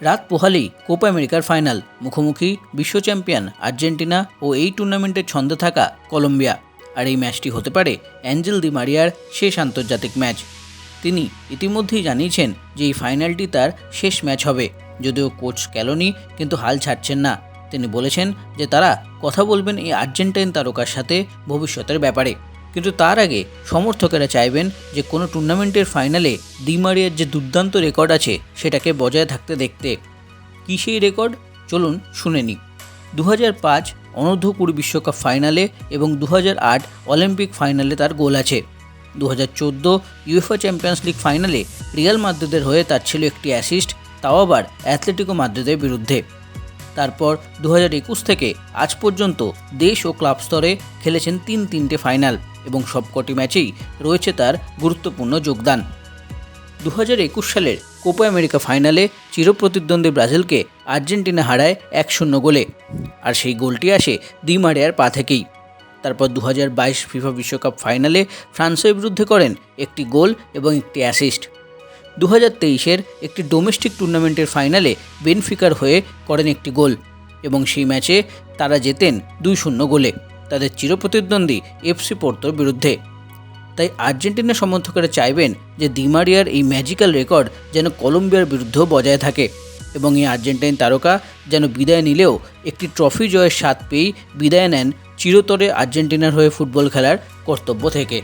রাত পোহালেই কোপা আমেরিকার ফাইনাল, মুখোমুখি বিশ্ব চ্যাম্পিয়ন আর্জেন্টিনা ও এই টুর্নামেন্টের ছন্দে থাকা কলম্বিয়া। আর এই ম্যাচটি হতে পারে অ্যাঞ্জেল দি মারিয়ার শেষ আন্তর্জাতিক ম্যাচ। তিনি ইতিমধ্যেই জানিয়েছেন যে এই ফাইনালটি তার শেষ ম্যাচ হবে। যদিও কোচ ক্যালোনি কিন্তু হাল ছাড়ছেন না। তিনি বলেছেন যে তারা কথা বলবেন এই আর্জেন্টাইন তারকার সাথে ভবিষ্যতের ব্যাপারে। কিন্তু তার আগে সমর্থকেরা চাইবেন যে কোনো টুর্নামেন্টের ফাইনালে ডিমারিয়ার যে দুর্দান্ত রেকর্ড আছে সেটাকে বজায় থাকতে দেখতে। কী সেই রেকর্ড? চলুন শুনে নিই। দু পাঁচ অনূর্ধ্ব কুড়ি বিশ্বকাপ ফাইনালে এবং দু আট অলিম্পিক ফাইনালে তার গোল আছে। দু হাজার চোদ্দ ইউএফএ চ্যাম্পিয়ন্স লিগ ফাইনালে রিয়াল মাদ্রিদের হয়ে তার ছিল একটি অ্যাসিস্ট, তাও আবার অ্যাথলেটিকো মাদ্রিদের বিরুদ্ধে। তারপর দু হাজার একুশ থেকে আজ পর্যন্ত দেশ ও ক্লাব স্তরে খেলেছেন তিন তিনটে ফাইনাল। এবং সবকটি ম্যাচেই রয়েছে তার গুরুত্বপূর্ণ যোগদান। দু একুশ সালের কোপা আমেরিকা ফাইনালে চিরপ্রতিদ্বন্দ্বী ব্রাজিলকে আর্জেন্টিনা হারায় এক শূন্য গোলে, আর সেই গোলটি আসে দি মারিয়ার পা থেকেই। তারপর দু হাজার বাইশ ফিফা বিশ্বকাপ ফাইনালে ফ্রান্সের বিরুদ্ধে করেন একটি গোল এবং একটি অ্যাসিস্ট। দু হাজার একটি ডোমেস্টিক টুর্নামেন্টের ফাইনালে বেনফিকার হয়ে করেন একটি গোল, এবং সেই ম্যাচে তারা জেতেন দুই শূন্য গোলে। তাদের চিরপ্রতিদ্বন্দ্বী এফসি পোর্তোর বিরুদ্ধে। তাই আর্জেন্টিনা সমর্থকেরা চাইবেন যে দিমারিয়ার এই ম্যাজিক্যাল রেকর্ড যেন কলম্বিয়ার বিরুদ্ধেও বজায় থাকে এবং এই আর্জেন্টাইন তারকা যেন বিদায় নিলেও একটি ট্রফি জয়ের স্বাদ পেয়েই বিদায় নেন চিরতরে আর্জেন্টিনার হয়ে ফুটবল খেলার কর্তব্য থেকে।